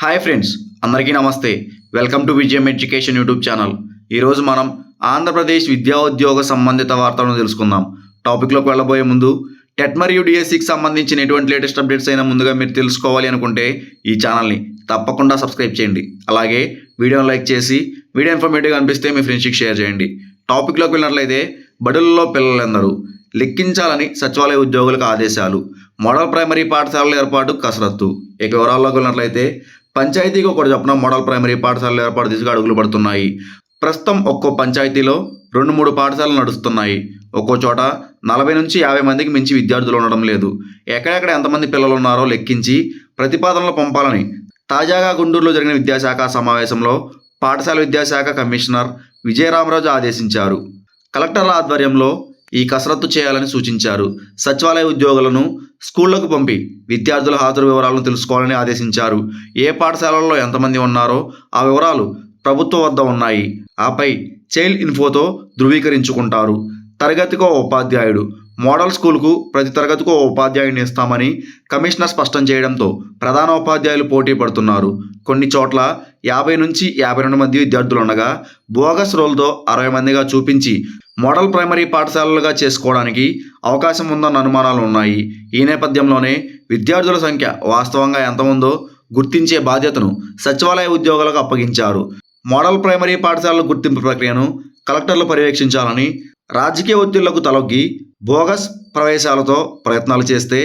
Hi friends అందరికీ నమస్తే. Welcome to Vijayam education YouTube channel. ఈరోజు మనం ఆంధ్రప్రదేశ్ విద్యా ఉద్యోగ సంబంధిత వార్తలను తెలుసుకుందాం. టాపిక్లోకి వెళ్ళబోయే ముందు టెట్ మరియు డిఎస్సికి సంబంధించిన ఎటువంటి లేటెస్ట్ అప్డేట్స్ అయినా ముందుగా మీరు తెలుసుకోవాలి అనుకుంటే ఈ ఛానల్ని తప్పకుండా సబ్స్క్రైబ్ చేయండి. అలాగే వీడియోని లైక్ చేసి వీడియో ఇన్ఫర్మేటివ్గా అనిపిస్తే మీ ఫ్రెండ్స్కి షేర్ చేయండి. టాపిక్లోకి వెళ్ళినట్లయితే బడులలో పిల్లలందరూ లెక్కించాలని సచివాలయ ఉద్యోగులకు ఆదేశాలు. మోడల్ ప్రైమరీ పాఠశాలల ఏర్పాటు కసరత్తు. ఇక వివరాల్లోకి వెళ్ళినట్లయితే పంచాయతీకి ఒకటి చొప్పున మోడల్ ప్రైమరీ పాఠశాలల ఏర్పాటు దిశగా అడుగులు పడుతున్నాయి. ప్రస్తుతం ఒక్కో పంచాయతీలో రెండు మూడు పాఠశాలలు నడుస్తున్నాయి. ఒక్కో చోట నలభై నుంచి యాభై మందికి మించి విద్యార్థులు ఉండడం లేదు. ఎక్కడెక్కడ ఎంతమంది పిల్లలు ఉన్నారో లెక్కించి ప్రతిపాదనలు పంపాలని తాజాగా గుంటూరులో జరిగిన విద్యాశాఖ సమావేశంలో పాఠశాల విద్యాశాఖ కమిషనర్ విజయరామరాజు ఆదేశించారు. కలెక్టర్ల ఆధ్వర్యంలో ఈ కసరత్తు చేయాలని సూచించారు. సచివాలయ ఉద్యోగులను స్కూళ్ళకు పంపి విద్యార్థుల హాజరు వివరాలను తెలుసుకోవాలని ఆదేశించారు. ఏ పాఠశాలల్లో ఎంతమంది ఉన్నారో ఆ వివరాలు ప్రభుత్వం వద్ద ఉన్నాయి. ఆపై చైల్డ్ ఇన్ఫోతో ధృవీకరించుకుంటారు. తరగతికో ఉపాధ్యాయుడు మోడల్ స్కూల్కు ప్రతి తరగతికి ఓ ఉపాధ్యాయుని ఇస్తామని కమిషనర్ స్పష్టం చేయడంతో ప్రధాన ఉపాధ్యాయులు పోటీ పడుతున్నారు. కొన్ని చోట్ల యాభై నుంచి యాభై రెండు మంది విద్యార్థులు ఉండగా బోగస్ రోల్తో అరవై మందిగా చూపించి మోడల్ ప్రైమరీ పాఠశాలలుగా చేసుకోవడానికి అవకాశం ఉందన్న అనుమానాలు ఉన్నాయి. ఈ నేపథ్యంలోనే విద్యార్థుల సంఖ్య వాస్తవంగా ఎంత ఉందో గుర్తించే బాధ్యతను సచివాలయ ఉద్యోగులకు అప్పగించారు. మోడల్ ప్రైమరీ పాఠశాలల గుర్తింపు ప్రక్రియను కలెక్టర్లు పర్యవేక్షించాలని రాజకీయ ఒత్తిళ్ళకు తలొగ్గి బోగస్ ప్రవేశాలతో ప్రయత్నాలు చేస్తే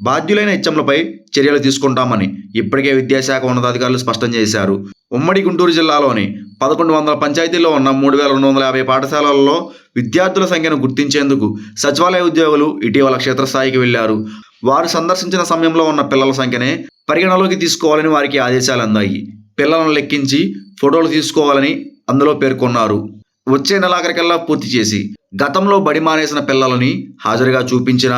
బాధ్యులైన హెచ్ఎంలపై చర్యలు తీసుకుంటామని ఇప్పటికే విద్యాశాఖ ఉన్నతాధికారులు స్పష్టం చేశారు. ఉమ్మడి గుంటూరు జిల్లాలోని పదకొండు వందల పంచాయతీల్లో ఉన్న మూడు వేల రెండు వందల యాభై పాఠశాలల్లో విద్యార్థుల సంఖ్యను గుర్తించేందుకు సచివాలయ ఉద్యోగులు ఇటీవల క్షేత్రస్థాయికి వెళ్ళారు వారు సందర్శించిన సమయంలో ఉన్న పిల్లల సంఖ్యనే పరిగణలోకి తీసుకోవాలని వారికి ఆదేశాలు అందాయి. పిల్లలను లెక్కించి ఫోటోలు తీసుకోవాలని అందులో పేర్కొన్నారు. వచ్చే నెలాఖరికల్లా పూర్తి చేసి గతంలో బడి మానేసిన పిల్లలని హాజరుగా చూపించిన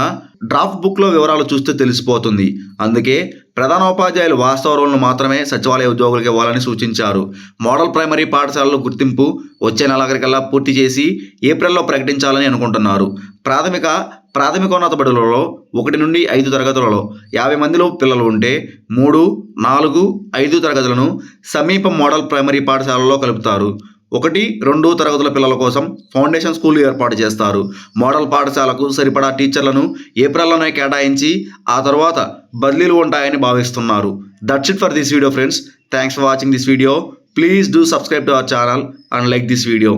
డ్రాఫ్ట్ బుక్లో వివరాలు చూస్తే తెలిసిపోతుంది. అందుకే ప్రధానోపాధ్యాయులు వాస్తవ రోల్ను మాత్రమే సచివాలయ ఉద్యోగులకు ఇవ్వాలని సూచించారు. మోడల్ ప్రైమరీ పాఠశాలల గుర్తింపు వచ్చే నెలాఖరికల్లా పూర్తి చేసి ఏప్రిల్లో ప్రకటించాలని అనుకుంటున్నారు. ప్రాథమిక ప్రాథమికోన్నత బడులలో ఒకటి నుండి ఐదు తరగతులలో యాభై మందిలో పిల్లలు ఉంటే మూడు నాలుగు ఐదు తరగతులను సమీప మోడల్ ప్రైమరీ పాఠశాలలో కలుపుతారు. ఒకటి రెండు తరగతుల పిల్లల కోసం ఫౌండేషన్ స్కూల్ ఏర్పాటు చేస్తారు. మోడల్ పాఠశాలకు సరిపడా టీచర్లను ఏప్రిల్లోనే కేటాయించి ఆ తర్వాత బదిలీలు ఉంటాయని భావిస్తున్నారు. That's it for this video friends thanks for watching this video please do subscribe to our channel and like this video